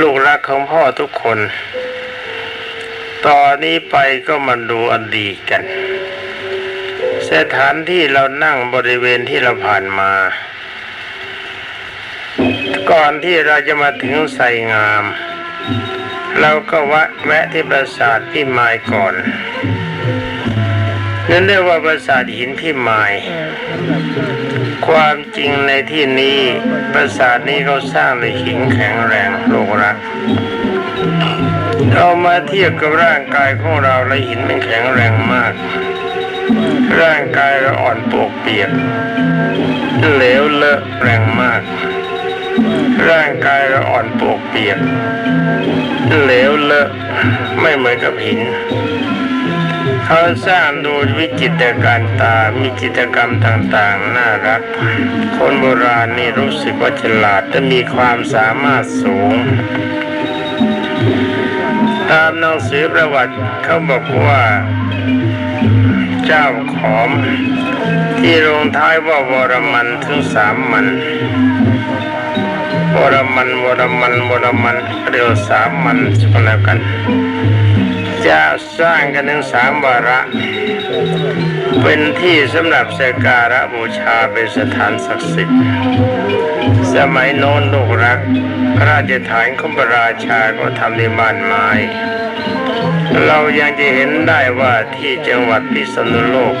ลูกรักของพ่อทุกคน ตอนนี้ไปก็มาดูอดีตกัน สถานที่เรานั่งบริเวณที่เราผ่านมา ก่อนที่เราจะมาถึงไสงาม เราก็แวะแวะที่ปราสาทพี่มายก่อนนั่นเรียกว่าปราสาทหินพี่มาย ความจริงในที่นี้ ปราสาทนี้เขาสร้างในหินแข็งแรงโลกรักเรามาเทียบกับร่างกายของเราแล้วหินมันแข็งแรงมาก ร่างกายเราอ่อนปวกเปียกเหลวเลอะแรงมาก ร่างกายเราอ่อนปวกเปียกเหลวเลอะไม่เหมือนกับหิน เขาสร้างโดยวิจิตรการตามีจิตรกรรมต่างๆ น่ารัก คนโบราณนี่รู้สึกว่าฉลาดและมีความสามารถสูง ตามหนังสือประวัติเขาบอกว่าเจ้าขอม ที่ลงท้ายว่าวรมันถึงสามมันวรมันวรมันวรมันเรียวสามมันก็แล้วกัน จะสร้างกันถึงสามวาระ เป็นที่สำหรับสกการะบูชาเป็นสถานศักดิ์สิทธิ์ สมัยโน้นลูกรักพระราชฐานของพระราชาก็ทำในบ้านไม้ เรายังจะเห็นได้ว่าที่จังหวัดพิษณุโลก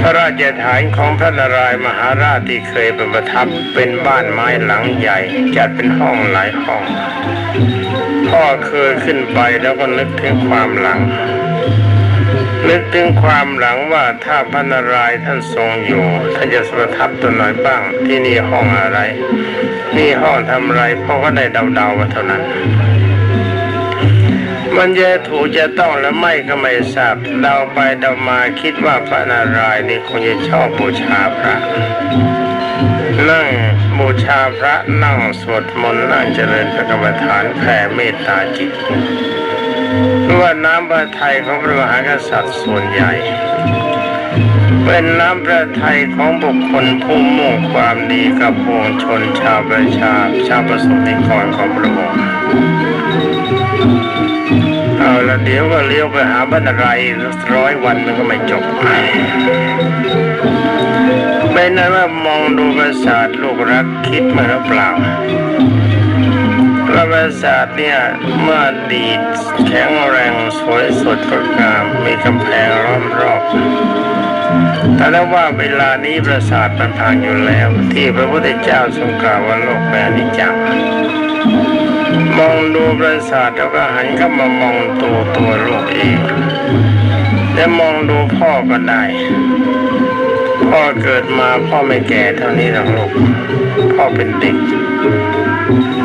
พระราชฐานของพระนารายมหาราชที่เคยเป็นประทับเป็นบ้านไม้หลังใหญ่ จัดเป็นห้องหลายห้อง พ่อเคยขึ้นไปแล้วก็นึกถึงความหลัง นึกถึงความหลังว่าถ้าพระนารายณ์ท่านทรงอยู่ ท่านจะประทับตัวไหนบ้าง ที่นี่ห้องอะไร นี่ห้องทำอะไรพ่อก็ได้เดาๆมาเท่านั้น มันจะถูกจะต้องและไม่ก็ไม่ทราบเดาไปเดามาคิดว่าพระนารายณ์นี่คงจะชอบบูชาพระ นั่งบูชาพระนั่งสวดมนต์นั่งเจริญพระกรรมฐานแผ่เมตตาจิตว่าน้ำพระทัยของพระมหากษัตริย์ส่วนใหญ่เป็นน้ำพระทัยของบุคคลผู้มุ่งความดีกับปวงชนชาวประชาชาวประสบนิกรของพระองค์เอาละเดี๋ยวก็เลี้ยวไปหาบรรไรร้อยวันมันก็ไม่จบ เป็นนั้นว่ามองดูปราสาทลูกรักคิดมาหรือเปล่าพระปราสาทเนี่ยเมื่อดีตแข็งแรงสวยสดงดงามมีกำแพงล้อมรอบแต่แล้วว่าเวลานี้ปราสาทมันพังอยู่แล้ว ที่พระพุทธเจ้าทรงกล่าวว่าโลกแปรนิจจังมองดูปราสาทแล้วก็หันเข้ามามองตัวตัวโลกเองและมองดูพ่อก็ได้ พ่อเกิดมาพ่อไม่แก่เท่านี้หรอกลูก พ่อเป็นเด็ก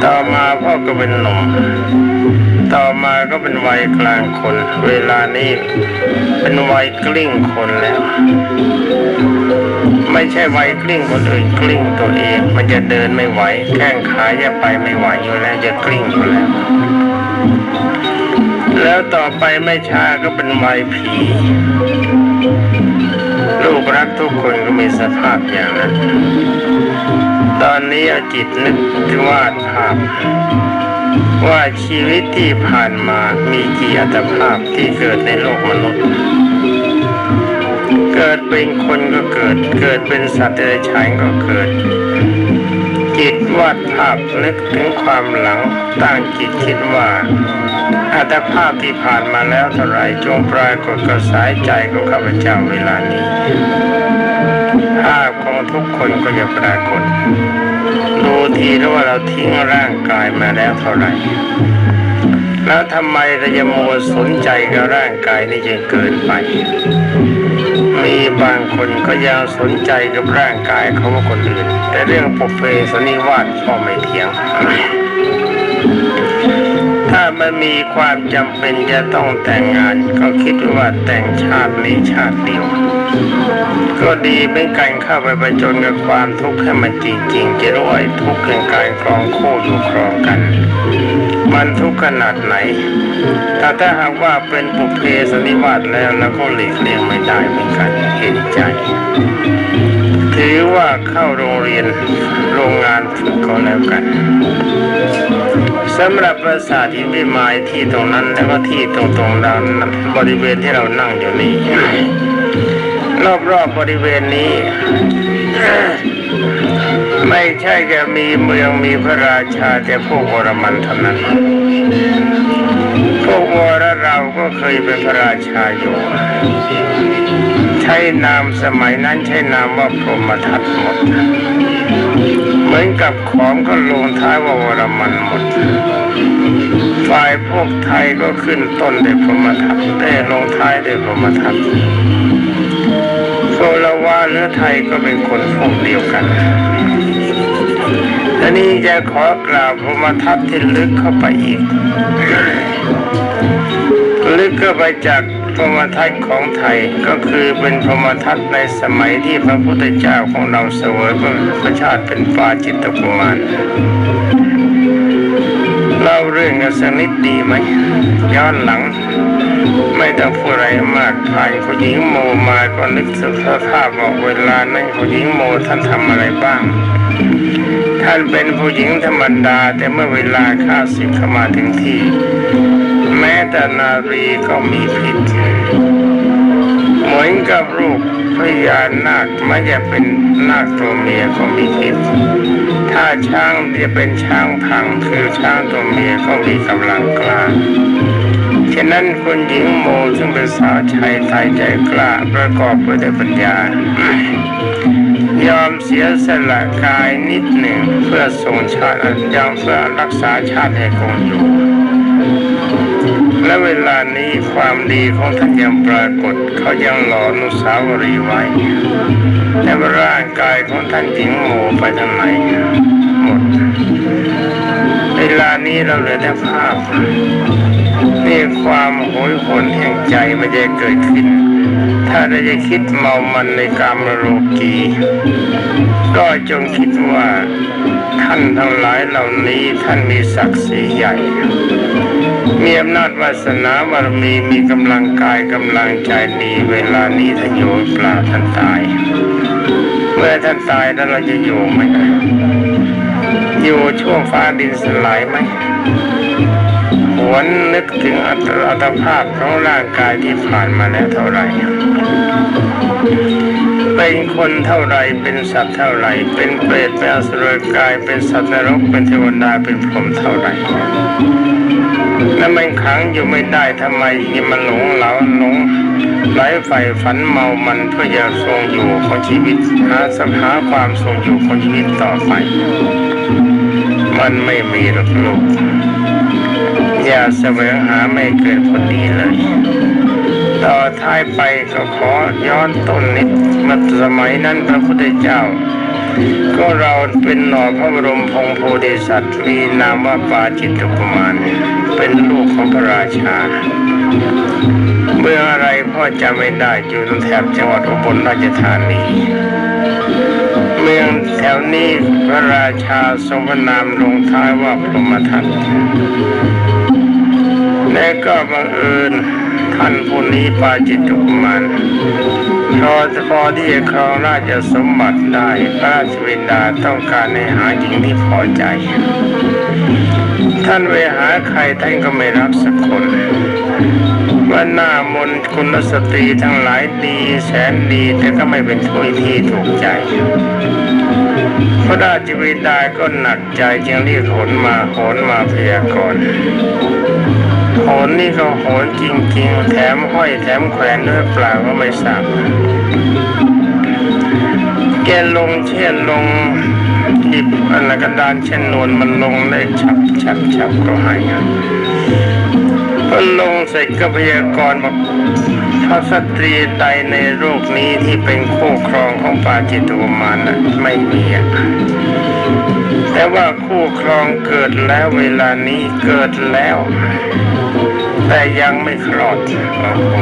ต่อมาพ่อก็เป็นหนุ่ม ต่อมาก็เป็นวัยกลางคน เวลานี้ เป็นวัยกลิ้งคนแล้ว ไม่ใช่วัยกลิ้งคนอื่นกลิ้งตัวเอง มันจะเดินไม่ไหว แข้งขาจะไปไม่ไหวอยู่แล้วจะกลิ้งอยู่แล้วแล้วต่อไปไม่ช้าก็เป็นวัยผี ลูกรักทุกคนก็มีสภาพอย่างนั้น ตอนนี้อาจิตนึกวาดภาพ ว่าชีวิตที่ผ่านมามีกี่อัตภาพที่เกิดในโลกมนุษย์ เกิดเป็นคนก็เกิด เกิดเป็นสัตว์เดรัจฉานก็เกิด จิตวาดภาพนึกถึงความหลังตั้งจิตคิดว่า อัตภาพที่ผ่านมาแล้วเท่าไรจงปรากฏกับสายใจของข้าพเจ้าเวลานี้ภาพของทุกคนก็จะปรากฏ ดูทีแล้วว่าเราทิ้งร่างกายมาแล้วเท่าไรแล้วทำไมเราจะมัวสนใจกับร่างกายนี่จนเกินไป มีบางคนก็ยังสนใจกับร่างกายเขาว่าคนอื่น แต่เรื่องปุเพสนิวาสก็ไม่เถียง มันมีความจำเป็นจะต้องแต่งงาน ก็คิดว่าแต่งชาตินี้ชาติเดียว ก็ดีเป็นการเข้าไปประจนกับความทุกข์ให้มันจริงๆจะรู้ไอ้ทุกข์เป็นการครองคู่อยู่ครองกัน มันทุกข์ขนาดไหน แต่ถ้าหากว่าเป็นปุเพสนิวาสแล้วแล้วก็หลีกเลี่ยงไม่ได้เหมือนกันเห็นใจ ถือว่าเข้าโรงเรียนโรงงานฝึกก็แล้วกันสำหรับปราสาทที่วิมายที่ตรงนั้นแล้วก็ที่ตรงตรงด้านบริเวณที่เรานั่งอยู่นี้รอบๆบบริเวณนี้ ไม่ใช่แค่มีเมืองมีพระราชาแต่พวกวรมันเท่านั้นพวกวรเราก็เคยเป็นพระราชาอยู่ ช้นามสมัยนั้นใช้นามว่าพรหมทัตหมด เหมือนกับของก็ลงท้ายว่าวรมันหมด ฝ่ายพวกไทยก็ขึ้นต้นด้วยพรหมทัตได้ลงท้ายด้วยพรหมทัตโซลาวาหรือไทยก็เป็นคนพวกเดียวกันทีนี้จะขอกล่าวพรหมทัตที่ลึกเข้าไปอีก ลึกเข้าไปจาก พรหมทัตของไทยก็คือเป็นพรหมทัตในสมัยที่พระพุทธเจ้าของเราเสวยพระชาติเป็นปาจิตตกุมารเล่าเรื่องกันสักนิดดีไหมย้อนหลัง ไม่ต้องพูดอะไรมากผ่านผู้หญิงโมมาก็นึกสภาพว่าเวลานั้นผู้หญิงโมท่านทำอะไรบ้าง ท่านเป็นผู้หญิงธรรมดาแต่เมื่อเวลาข้าศึกเข้ามาถึงที่ แม้แต่นารีก็มีพิษ เหมือนกับรูปพญานาคไม่จะเป็นนาคตัวเมียก็มีพิษ ถ้าช้างจะเป็นช้างพังคือช้างตัวเมียก็มีกำลังกล้าฉะนั้นคุณหญิงโมซึ่งเป็นสาวชายไทยใจกล้าประกอบไปด้วยปัญญายอมเสียสละกายนิดหนึ่งเพื่อทรงชาติยอมเพื่อรักษาชาติให้คงอยู่ และเวลานี้ความดีของท่านยังปรากฏเขายังหล่อนุสาวรีย์ไว้แต่ร่างกายของท่านหญิงโมไปทางไหนหมด เวลานี้เราเหลือแต่ภาพนี่ความโหยหวนแห่งใจไม่ได้เกิดขึ้น ถ้าเราจะคิดเมามันในกามโลกีก็จงคิดว่าท่านทั้งหลายเหล่านี้ท่านมีศักดิ์ศรีใหญ่ มีอำนาจวาสนาบารมีมีกำลังกายกำลังใจดีเวลานี้ท่านอยู่ปลาท่านตาย เมื่อท่านตายแล้วเราจะอยู่ไหมอยู่ช่วงฟ้าดินสลายไหม วนนึกถึงอัตอัตภาพของร่างกายที่ผ่านมาแล้วเท่าไหร่ เป็นคนเท่าไหรเป็นสัตว์เท่าไหรเป็นเปรตเป็นอสุรกายเป็นสัตว์นรกเป็นเทวดาเป็นพรหมเท่าไหรแล้วมันขังอยู่ไม่ได้ทำไมยังมันหลงเหลาหลงไหลไฟฝันเมามันเพื่อจะทรงอยู่ของชีวิตหาสหาความทรงอยู่ของชีวิตต่อไป มันไม่มีหรอกลูก ย่าแสวงหาไม่เกิดพอดีเลย ต่อท้ายไปก็ขอย้อนต้นนิดเมื่อสมัยนั้นพระพุทธเจ้า ก็เราเป็นหน่อพระบรมพงโพธิสัตว์มีนามว่าปาจิตตุกุมารเป็นลูกของพระราชา เมื่ออะไรพ่อจำไม่ได้อยู่ตรงแถบจังหวัดอุบลราชธานีเมืองแถวนี้พระราชาทรงพระนามลงท้ายว่าพรหมทัต และก็บังเอิญท่านผู้นี้ปาจิตตุกมารพอพอที่จะครองราชสมบัติได้พระราชบิดาต้องการให้หาหญิงที่พอใจ ท่านไปหาใครท่านก็ไม่รับสักคนว่าหน้ามนต์คุณสตรีทั้งหลายดีแสนดีแต่ก็ไม่เป็นถ้วยที่ถูกใจพระราชบิดาก็หนักใจจึงเรียกโหนมาโหนมาพยากรณ์ โหนนี่ก็โหนจริงๆ แถมห้อยแถมแขวนด้วยเปล่าก็ไม่ทราบแกลงเช่นลงหยิบอันกระดานเช่นนวลมันลงได้ฉับฉับฉับก็ให้พอลงเสร็จก็พยากรณ์บอกถ้าสตรีใดในโลกนี้ที่เป็นคู่ครองของปาจิตุมารนะไม่มีแต่ว่าคู่ครองเกิดแล้วเวลานี้เกิดแล้ว แต่ยังไม่คลอดโอ้โห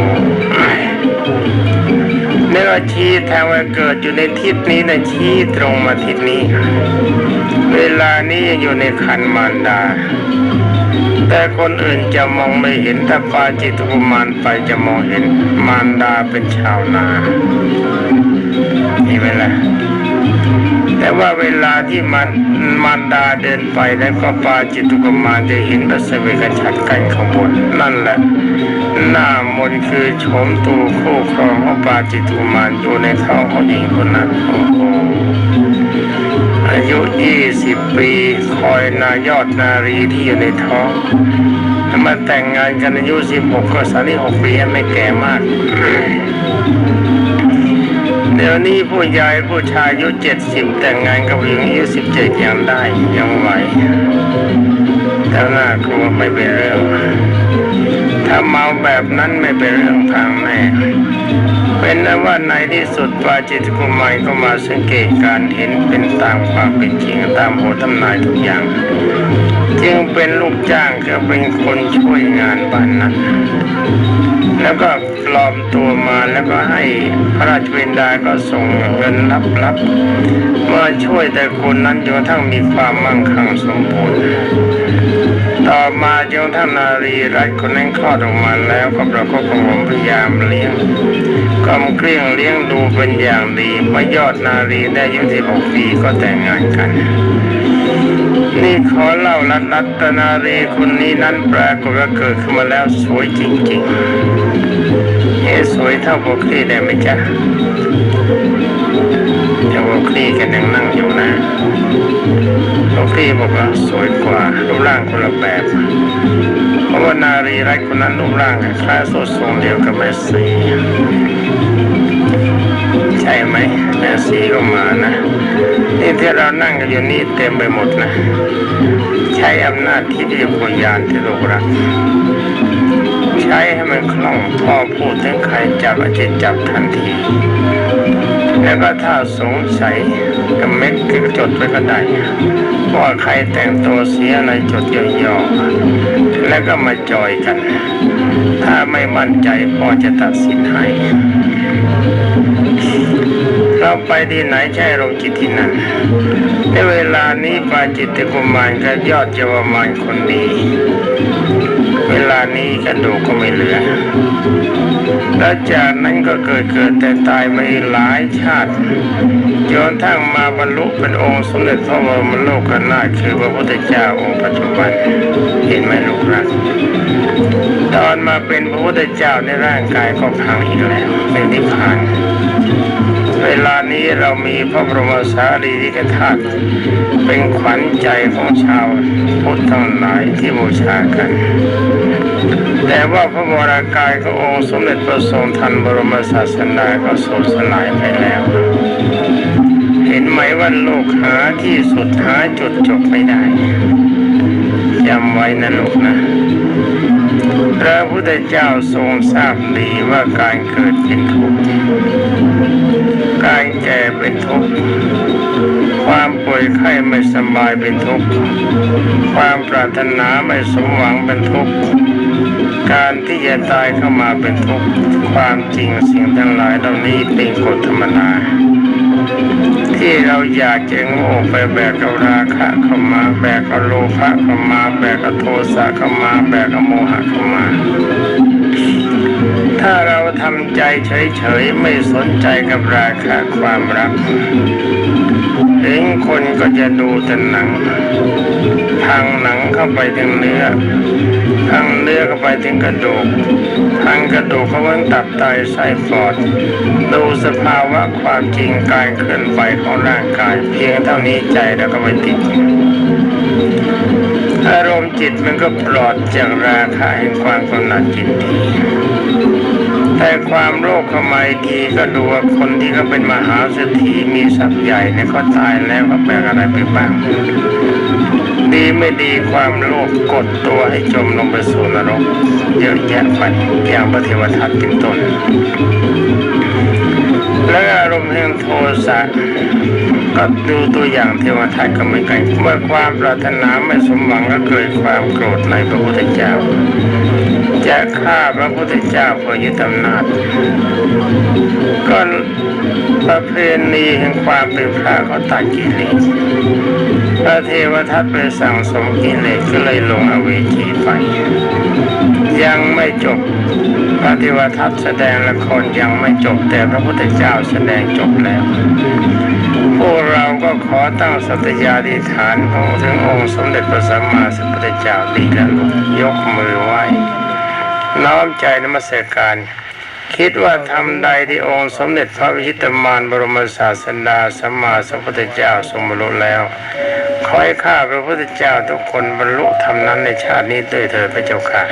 เนื้อชี้ทางว่าเกิดอยู่ในทิศนี้นะชี้ตรงมาทิศนี้ เวลานี้ยังอยู่ในคันมารดา แต่คนอื่นจะมองไม่เห็นถ้าปาจิตกุมารไปจะมองเห็นมารดาเป็นชาวนานี่ไหมล่ะ แต่ว่าเวลาที่มันมารดาเดินไปแล้วก็ปาจิตุกมาจะเห็นพระเสวกชัดกันขางบวนนั่นแหละหน้ามนต์คือโฉมตูคู่ครองของปาจิตุมารอยู่ในท้องของหญิงคนนั้นโอ้โหอายุยี่สิบปีคอยนายอดนารีที่อยู่ในท้องถ้ามาแต่งงานกันอายุสิบหกก็สามสิหกปีไม่แก่มาก เดี๋ยวนี้ผู้ใหญ่ผู้ชายอายุเจ็ดสิบแต่งงานกับผู้หญิงอายุสิบเจ็ดยังได้ยังไหวแต่น่ากลัวไม่เป็นเรื่อง ถ้าเมาแบบนั้นไม่เป็นเรื่องทางแน่เป็นนั้นว่าในที่สุดปาจิตกุมารก็มาสังเกตการเห็นเป็นตามความเป็นจริงตามโหทำนายทุกอย่าง จึงเป็นลูกจ้างก็เป็นคนช่วยงานบ้านนั้น แล้วก็ปลอมตัวมาแล้วก็ให้พระราชบินดาก็ส่งเงินลับๆมาช่วยแต่คนนั้นจนกระทั่งมีความมั่งคั่งสมบูรณ์ต่อมาจนกระทั่งนนารีรัตน์คนนั้นคลอดออกมาแล้วก็ประกอบกับผมพยายามเลี้ยงกล่อมเกลี้ยงเลี้ยงดูเป็นอย่างดีเมื่อยอดนารีได้อายุที่หกปีก็แต่งงานกัน นี่ขอเล่าลัดลัตนารีคนนี้นั้นปรากฏว่าเกิดขึ้นมาแล้วสวยจริงๆเอ๊สวยเท่าโบคลีได้ไหมจ๊ะแต่โบคลีกันยังนั่งอยู่นะโบคลีบอกว่าสวยกว่ารูปร่างคนละแบบเพราะว่านารีรัตคนนั้นรูปร่างคล้ายๆสดทรงเดียวกับแม่สี ใช่ไหมแม่สีก็มานะนี่ที่เรานั่งกันอยู่นี่เต็มไปหมดนะ ใช้อำนาจที่เรียกวิญญาณที่ลูกรักใช้ให้มันคล่องพอพูดถึงใครจับอาจจะจับทันที แล้วก็ถ้าสงสัยก็เม็ดก็จดไว้ก็ได้ว่าใครแต่งตัวเสียอะไรจดย่อๆแล้วก็มาจอยกัน ถ้าไม่มั่นใจพอจะตัดสินให้ เราไปที่ไหนใช่ลงจิตที่นั่นในเวลานี้ปาจิตตกุมารก็ยอดเยามานคนดีเวลานี้กระดูกก็ไม่เหลือ แล้วจากนั้นก็เกิดเกิดแต่ตายมาหลายชาติจนทั้งมาบรรลุเป็นองค์สมเด็จพระบรมโลกนาถคือพระพุทธเจ้าองค์ปัจจุบันเห็นไหมลูกรักตอนมาเป็นพระพุทธเจ้าในร่างกายก็พังอีกแล้วเป็นนิพพาน เวลานี้เรามีพระบรมสารีริกธาตุเป็นขวัญใจของชาวพุทธทั้งหลายที่บูชากัน แต่ว่าพระวรากายขององค์สมเด็จพระทรงทันบรมศาสนาก็สูญสลายไปแล้ว เห็นไหมว่าโลกหาที่สุดหาจุดจบไม่ได้จำไว้นะลูกนะพระพุทธเจ้าทรงทราบดีว่าการเกิดเป็นทุกข์ การแก่เป็นทุกข์ ความป่วยไข้ไม่สบายเป็นทุกข์ ความปรารถนาไม่สมหวังเป็นทุกข์ การที่จะตายเข้ามาเป็นทุกข์ ความจริงสิ่งทั้งหลายเหล่านี้เป็นกฎธรรมดา ที่เราอยากจะโง่ไปแบกเอาราคะเข้ามาแบกเอาโลภะเข้ามาแบกเอาโทสะเข้ามาแบกเอาโมหะเข้ามาถ้าเราทำใจเฉยๆไม่สนใจกับราคะความรักเห็นคนก็จะดูแต่หนังทางหนังเข้าไปถึงเนื้อทางเนื้อเข้าไปถึงกระดูก ทางกระดูกเขาไปถึงตับไตไส้ปอด ดูสภาวะความจริงการเคลื่อนไหวของร่างกาย เพียงเท่านี้ใจแล้วก็ไม่ติด อารมณ์จิตมันก็ปลอดจากราคะแห่งความกำหนัดจิตทีแต่ความโลภเข้ามาอีกทีก็ดูว่าคนที่เขาเป็นมหาเศรษฐีมีทรัพย์ใหญ่เนี่ยเขาตายแล้วเขาแบกอะไรไปบ้าง ดีไม่ดีความโลภกดตัวให้จมลงไปสู่นรก เยอะแยะไปอย่างพระเทวทัตเป็นต้นและอารมณ์แห่งโทสะก็ดูตัวอย่างเทวทัตก็เหมือนกันเมื่อความปรารถนาไม่สมหวังก็เกิดความโกรธในพระพุทธเจ้าจะฆ่าพระพุทธเจ้าเพื่อยึดอำนาจก็ประเพณีแห่งความเป็นพระก็ตัดกิเลส พระเทวทัตไปสั่งสมกิเลสก็เลยลงอเวจีไป ยังไม่จบปฏิวัติทัศน์แสดงละครยังไม่จบแต่พระพุทธเจ้าแสดงจบแล้ว พวกเราก็ขอตั้งสัตยาธิฐานของถึงองค์สมเด็จพระสัมมาสัมพุทธเจ้าดีแล้วยกมือไหว้น้อมใจนมัสการ คิดว่าทำใดที่องค์สมเด็จพระวิชิตมารบรมศาสดาสัมมาสัมพุทธเจ้าทรงบรรลุแล้วขอให้ข้าพระพุทธเจ้าทุกคนบรรลุธรรมนั้นในชาตินี้ด้วยเถิดพระเจ้าค่ะ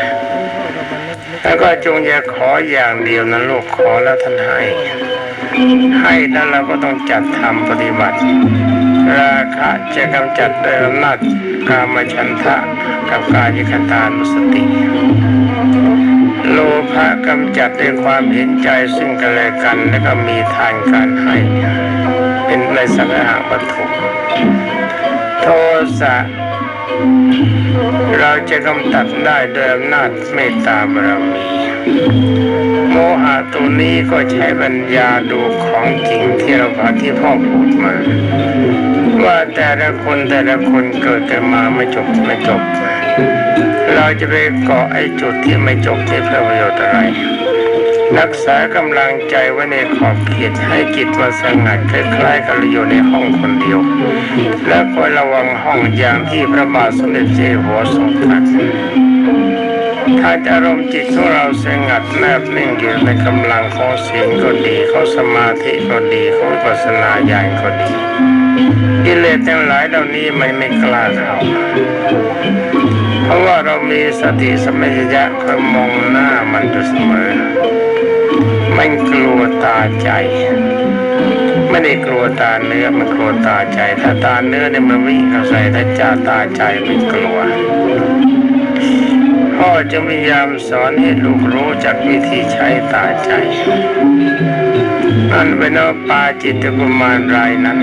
แล้วก็จงอย่าขออย่างเดียวนะลูกขอแล้วท่านให้ ให้นั้นเราก็ต้องจัดทำปฏิบัติ ราคะจะกำจัดด้วยอำนาจกามฉันทะกับกายคตานุสติ โลภะกำจัดด้วยความเห็นใจซึ่งกันและกันแล้วก็มีทานการให้ เป็นในสังหารวัตถุโทสะเราจะกำจัดได้ด้วยอำนาจเมตตาบารมีโมหะตัวนี้ก็ใช้ปัญญาดูของจริงที่เราพาที่พ่อพูดมา ว่าแต่ละคนแต่ละคนเกิดกันมาไม่จบไม่จบ เราจะไปเกาะไอ้จุดที่ไม่จบที่เพื่อประโยชน์อะไร รักษากำลังใจไว้ในขอบเขตให้จิตมาสงัดคล้ายๆกับเราอยู่ในห้องคนเดียว และคอยระวังห้องอย่างที่พระบาทสมเด็จเจ้าหัวทรงตรัสถ้าอารมณ์จิตของเราสงัดแนบนิ่งอยู่ในกำลังของศีลก็ดีเของสมาธิก็ดีเของวิปัสสนาญาณก็ดี กิเลสทั้งหลายเหล่านี้มันไม่กล้าเข้าเพราะว่าเรามีสติสมัญญะคอยมองหน้ามันอยู่เสมอไม่กลัวตาใจ ไม่ได้กลัวตาเนื้อมันกลัวตาใจ ถ้าตาเนื้อเนี่ยมันวิ่งเข้าใส่ถ้าจาตาใจไม่กลัวพ่อจะพยายามสอนให้ลูกรู้จักวิธีใช้ตาใจอันเป็นว่าปาจิตกุมารรายนั้น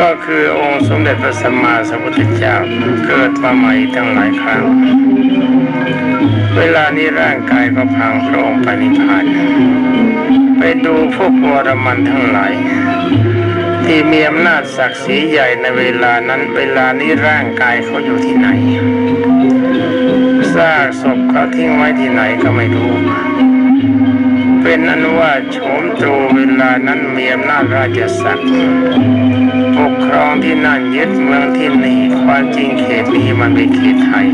ก็คือองค์สมเด็จพระสัมมาสัมพุทธเจ้าเกิดมาใหม่ตั้งหลายครั้ง เวลานี้ร่างกายก็พังพระองค์ไปนิพพานไปดูพวกวรมันทั้งหลาย ที่มีอำนาจศักดิ์ศรีใหญ่ในเวลานั้นเวลานี้ร่างกายเขาอยู่ที่ไหนซากศพเขาทิ้งไว้ที่ไหนก็ไม่รู้ เป็นอนุว่าโฉมตเวลานั้นมีอำนาจราชศักดิ์ปกครองที่นั่นยึดเมืองที่นี่ความจริงเขตนี้มันเป็นเขตไทย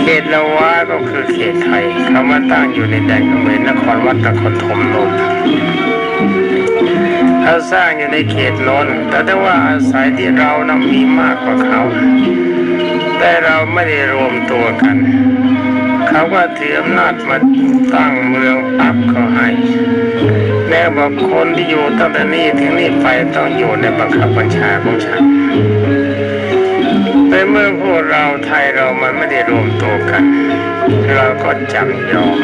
เขตละวาก็คือเขตไทยเขามาตั้งอยู่ในแดนเขมรนครวัดตะคอนธมโนนเขาสร้างอยู่ในเขตโนนแต่ถ้ว่าอาศัยที่เรานั้นมีมากกว่าเขา แต่เราไม่ได้รวมตัวกัน เขาก็ถืออำนาจมาตั้งเมืองปั๊บเขาให้แล้วบอกคนที่อยู่ตั้งแต่นี้ถึงนี้ไปต้องอยู่ในบังคับบัญชาของฉันแต่เมื่อพวกเราไทยเรามันไม่ได้รวมตัวกัน เราก็จำยอม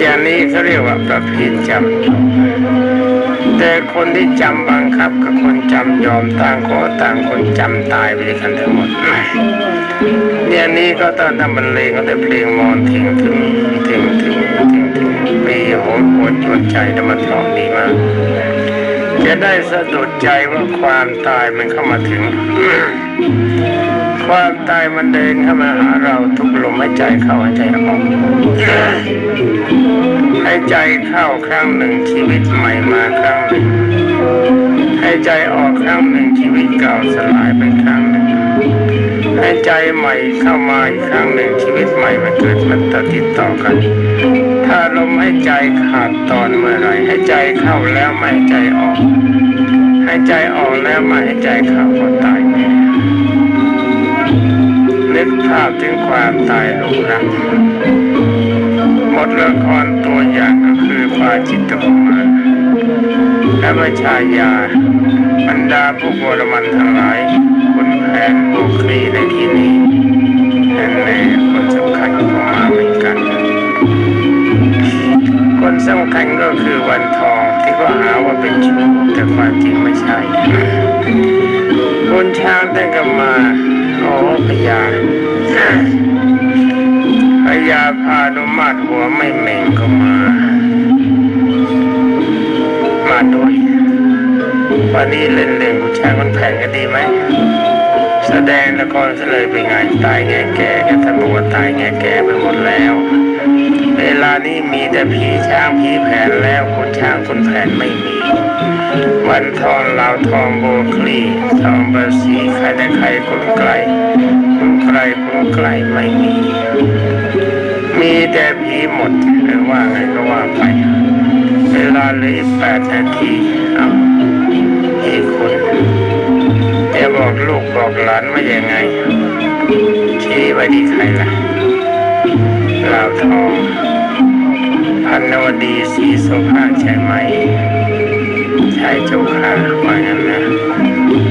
อย่างนี้เขาเรียกว่าประเพณีจำยอม แต่คนที่จำบังคับกับคนจำยอมต่างขอต่างคนจำตายไปด้วยกันทั้งหมดเนี่ยนี้ก็ต้องทำบรรเลงก็แต่เพลงมอนถึงถึงถึงถึงถึงถึงมีโหนหวชวนใจธรรมทองดีมาก จะได้สะดุดใจว่าความตายมันเข้ามาถึง ความตายมันเดินเข้ามาหาเราทุกลมหายใจเข้าหายใจออกหายใจเข้าครั้งหนึ่งชีวิตใหม่มาครั้งหนึ่งหายใจออกครั้งหนึ่งชีวิตเก่าสลายไปครั้งหนึ่ง หายใจใหม่เข้ามาอีกครั้งหนึ่งชีวิตใหม่มันเกิดมันต่อติดต่อกัน ถ้าลมหายใจขาดตอนเมื่อไหรหายใจเข้าแล้วไม่หายใจออกหายใจออกแล้วไม่หายใจเข้าก็ตายแน่นึกภาพถึงความตายลูกรักหมดละครตัวอย่างก็คือปาจิตตกมาและประชายาบรรดาผู้บรมันทั้งหลาย บุคลีในที่นี้แน่แน่คนสำคัญก็มาเหมือนกัน คนสำคัญก็คือวันทองที่ก็หาว่าเป็นชู้แต่ความจริงไม่ใช่คุณช้างแต่ก็มาโอ้พญาพญาพานุมาตหัวไม่เม่งก็มา มาด้วยวันนี้เล่นเล่นผู้ชายคนแผนกันดีไหม แสดงละครซะเลยเป็นไงตายแง่แก่กันท่านบอกว่าตายแง่แก่ไปหมดแล้ว เวลานี้มีแต่ผีช้างผีแผนแล้วคนช้างคนแผนไม่มี วันทองลาวทองโบคลีทองเบอร์สีใครแต่ใครคนไกลคนไกลคนไกลไม่มี มีแต่ผีหมดหรือว่าไงก็ว่าไป เวลาเลืออีกแปดนาทีเอาอีกคน จะบอกลูกบอกหลานว่ายังไง ชี้ไว้ที่ใครล่ะลาวทอง พันนวดีศรีโสภาใช่ไหม ใช่เจ้าค่ะว่างั้นนะ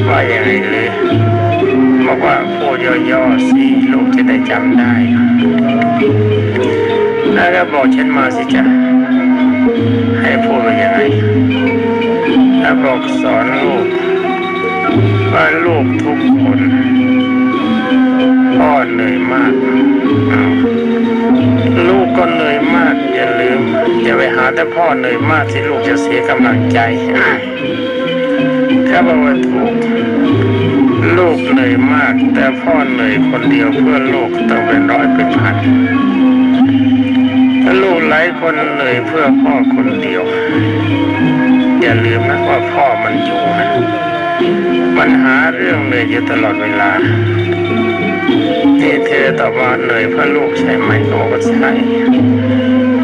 ว่ายังไงเลยบอกว่าพูดย่อๆสิลูกจะได้จำได้แล้วก็บอกฉันมาสิจ๊ะให้พูดว่ายังไงแล้วบอกสอนลูก ว่าลูกทุกคนพ่อเหนื่อยมาก ลูกก็เหนื่อยมาก อย่าลืม อย่าไปหาแต่พ่อเหนื่อยมากที่ลูกจะเสียกำลังใจถ้าบอกว่าถูกลูกเหนื่อยมาก แต่พ่อเหนื่อยคนเดียวเพื่อลูกต้องเป็นร้อยเป็นพันถ้าลูกหลายคนเหนื่อยเพื่อพ่อคนเดียว อย่าลืมนะว่าพ่อมันอยู่นะ มันหาเรื่องเหนื่อยอยู่ตลอดเวลานี่เธอตอบว่าเหนื่อยเพื่อลูกใช่ไหมก็บอกว่าใช่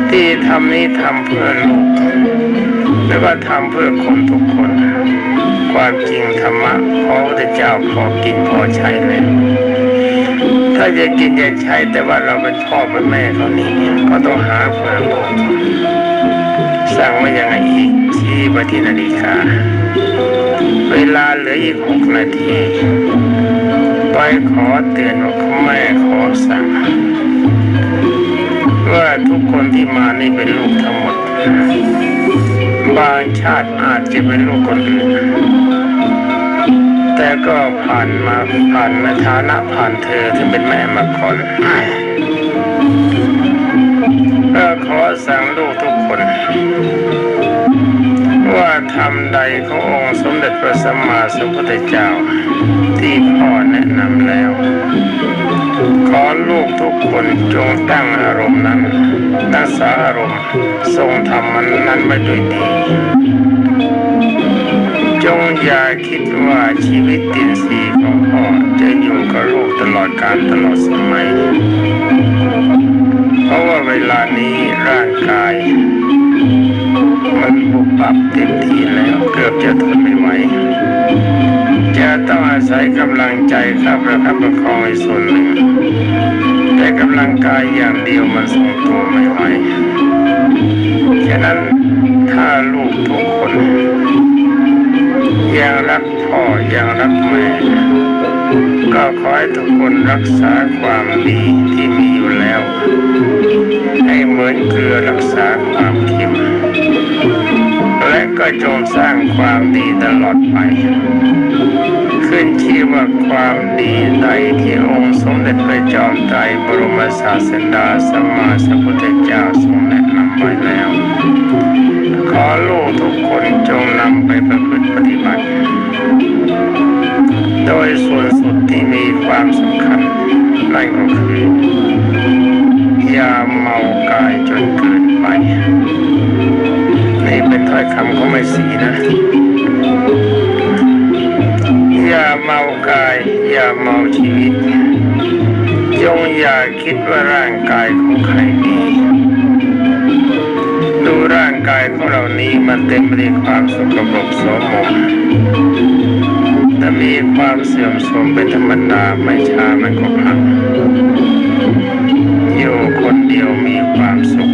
ที่ทำนี้ทำเพื่อลูกหรือว่าทำเพื่อคนทุกคน ความจริงธรรมะพระพุทธเจ้าพอกินพอใช้แล้วถ้าจะกินจะใช้แต่ว่าเราเป็นพ่อเป็นแม่เขานี่ก็ต้องหาเพื่อลูก สั่งว่ายังไงอีกชี้ไปที่นาฬิกา เวลาเหลืออีกหกนาทีไปขอเตือนว่าแม่ขอสั่งว่าทุกคนที่มานี่เป็นลูกทั้งหมด บางชาติอาจจะเป็นลูกคนอื่น แต่ก็ผ่านมาผ่านในฐานะผ่านเธอที่เป็นแม่มาก่อน ขอสั่งลูกทุกคน ว่าทำใดขององค์สมเด็จพระสัมมาสัมพุทธเจ้า ที่พ่อแนะนำแล้ว ขอลูกทุกคนจงตั้งอารมณ์นั้นรักษาอารมณ์ทรงทำมันนั้นไว้ด้วยดีจงอย่าคิดว่าชีวิตตินสีของพ่อจะอยู่กับลูกตลอดกาลตลอดสมัย ราะว่าเวลานี้ร่างกาย มันบุบบับเต็มที่แล้วเกือบจะทนไม่ไหวจะต้องอาศัยกำลังใจครับประคับประคองในส่วนหนึ่ง แต่กำลังกายอย่างเดียวมันทรงตัวไม่ไหวฉะนั้นถ้าลูกทุกคนยังรักพ่อยังรักแม่ก็ขอให้ทุกคนรักษาความดีที่มีอยู่แล้ว ให้เหมือนเกลือรักษาความเค็มและก็จงสร้างความดีตลอดไป ขึ้นชื่อว่าความดีใดที่องค์สมเด็จพระจอมไตรบรมศาสดาสัมมาสัมพุทธเจ้าทรงแนะนำไว้แล้ว ขอลูกทุกคนจงนำไปประพฤติปฏิบัติ โดยส่วนสุดที่มีความสำคัญนั่นก็คือาเมากายจนเกินไป นี่เป็นถ้อยคำของไม่สีนะ อย่าเมากาย อย่าเมาชีวิต จงอย่าคิดว่าร่างกายของใครดีดูร่างกายของเรานี้มันเต็มไปด้วยความสกปรกโสมมแต่มีความเสื่อมโทรมเป็นธรรมดาไม่ช้ามันก็พัง คนเดียวมีความสุข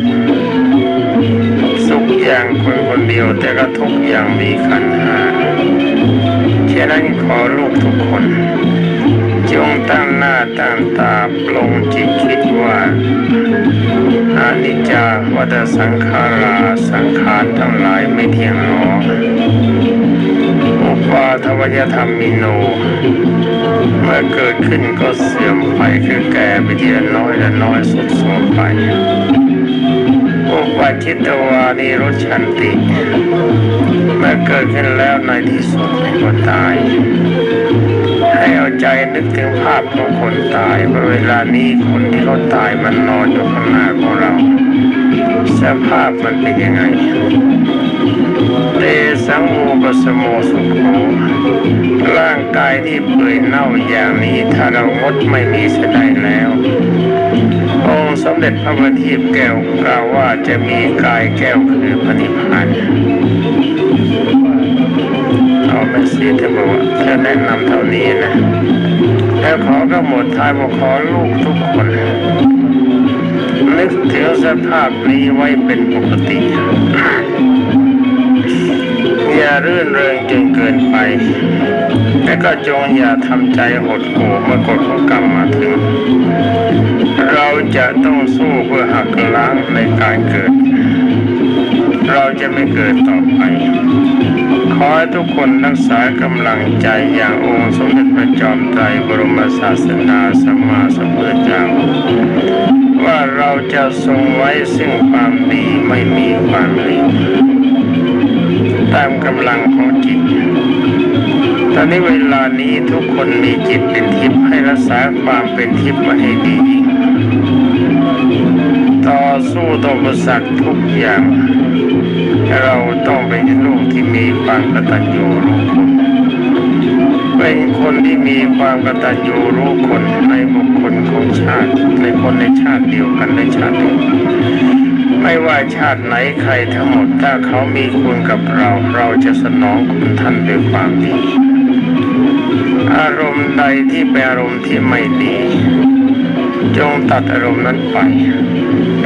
สุขอย่างคนคนเดียวแต่ก็ทุกอย่างมีขันหาฉะนั้นขอลูกทุกคน จงตั้งหน้าตั้งตาปลงจิตคิดว่าอานิจจาวัฏสังขาราสังขารทั้งหลายไม่เที่ยงหนอ อุปาทวยธรรมมิโน เมื่อเกิดขึ้นก็เสื่อมไปคือแก่ไปทีละน้อยละน้อยสุดโทรมไปอุปาจิตวานิรุชันติ เมื่อเกิดขึ้นแล้วในที่สุดก็ตาย ให้เอาใจนึกถึงภาพของคนตายว่าเวลานี้คนที่เขาตายมันนอนอยู่ข้างหน้าของเราสภาพมันเป็นยังไง เตสังโอปสโมสุโขร่างกายที่เปื่อยเน่าอย่างนี้ถ้าเรางดไม่มีเสียได้แล้วองค์สมเด็จพระบัณฑิตแก้วกล่าวว่าจะมีกายแก้วคือพระนิพพานเอาไปสิเธอบอกว่าเธอแนะนำเท่านี้นะ แล้วขอกำหนดท้ายบอกขอลูกทุกคนนึกถึงสภาพนี้ไว้เป็นปกติ อย่ารื่นเริงจนเกินไป และก็จงอย่าทำใจหดหู่เมื่อกฎของกรรมมาถึง เราจะต้องสู้เพื่อหักล้างในการเกิด เราจะไม่เกิดต่อไป ขอให้ทุกคนรักษากำลังใจอย่างองค์สมเด็จพระจอมไตรบรมศาสดาสัมมาสัมพุทธเจ้าว่าเราจะทรงไว้ซึ่งความดีไม่มีความเลว ตามกำลังของจิต ตอนนี้เวลานี้ทุกคนมีจิตเป็นทิพย์ให้รักษาความเป็นทิพย์ไว้ให้ดี ต่อสู้ต่ออุปสรรคทุกอย่าง เราต้องเป็นลูกที่มีความกตัญญูรู้คุณเป็นคนที่มีความกตัญญูรู้คนในบุคคลของชาติในคนในชาติเดียวกันในชาติเดียว ไม่ว่าชาติไหนใครทั้งหมดถ้าเขามีคุณกับเรา เราจะสนองคุณท่านด้วยความดี อารมณ์ใดที่เป็นอารมณ์ที่ไม่ดี จงตัดอารมณ์นั้นไป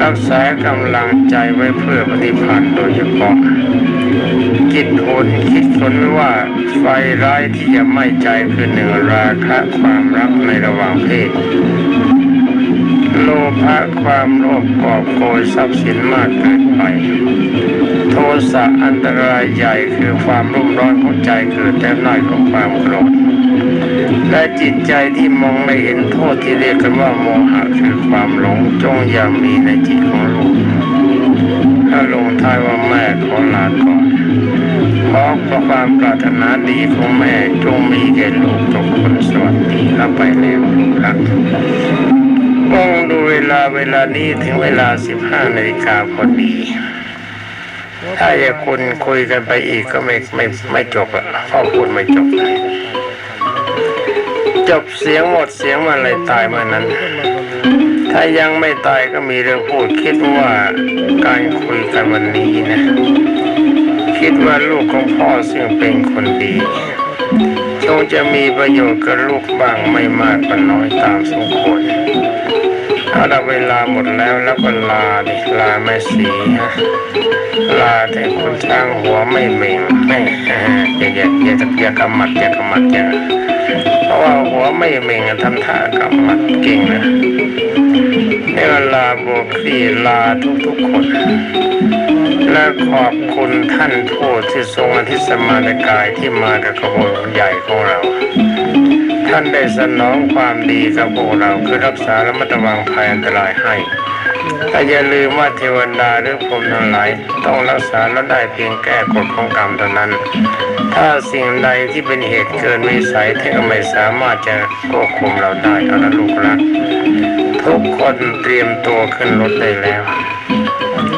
รักษากำลังใจไว้เพื่อปฏิพันธ์โดยเฉพาะคิดโหนคิดคนว่าไฟร้ายที่จะไม้ใจคือหนึ่งราคะความรักในระหว่างเพศ โลภะความโลภกอบโกยทรัพย์สินมากเกินไป โทสะอันตรายใหญ่คือความรุ่มร้อนของใจเกิดแต่น้อยของความโกรธและจิตใจที่มองไม่เห็นโทษที่เรียกกันว่าโมหะคือความหลงจงอย่ามีในจิตของลูกถ้าลงท้ายว่าแม่ขอลาก่อนขอความปรารถนาดีของแม่จงมีแก่ลูกทุกคนสวัสดีแล้วไปแล้วลูกรัก มองดูเวลาเวลานี้ถึงเวลา15นาฬิกาพอดี ถ้าอยากคุณคุยกันไปอีกก็ไม่ไม่ไม่จบอะพ่อพูดไม่จบจบเสียงหมดเสียงมาเลยตายมานั้น ถ้ายังไม่ตายก็มีเรื่องพูดคิดว่าการคุยกันวันนี้นะ คิดว่าลูกของพ่อซึ่งเป็นคนดีจงจะมีประโยชน์กับลูกบ้างไม่มากก็น้อยตามสมควร ถ้าเราเวลาหมดแล้วแล้วก็ลาดิลาแม่สีฮะลาแต่คนช่างหัวไม่เหม่งไม่อย่าอย่าอย่าอย่ากำมัดอย่ากำมัดอย่าเพราะว่าหัวไม่เหม่งทำท่ากำมัดเก่งนะนเวลาโบกครีลาทุกๆคน และขอบคุณท่านทูตที่ทรงอธิสมานกายที่มากับขบวนใหญ่ของเรา ท่านได้สนองความดีกับพวกเราคือรักษาและมัตวังภัยอันตรายให้แต่อย่าลืมว่าเทวดาหรือพรหมทั้งหลายต้องรักษาและได้เพียงแก้กฎของกรรมเท่านั้น ถ้าสิ่งใดที่เป็นเหตุเกินวิสัยที่ไม่สามารถจะควบคุมเราได้เอาละลูกรักทุกคนเตรียมตัวขึ้นรถได้แล้ว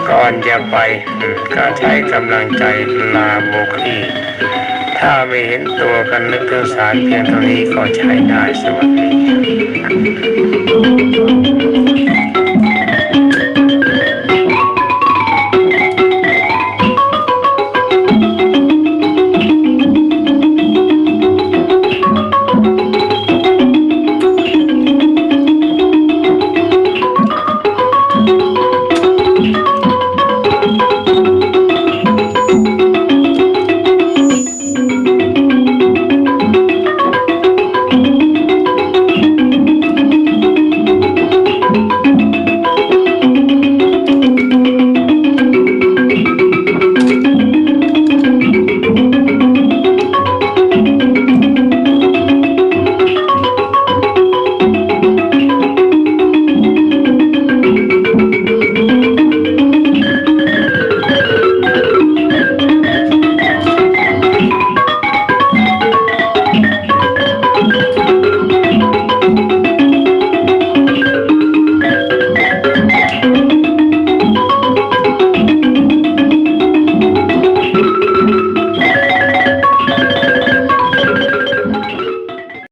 ก่อนจะไปก็ใช้กำลังใจลาโบกี ถ้าไม่เห็นตัวกันนึกถึงสารเพียงเท่านี้ก็ใช้ได้สวัสดี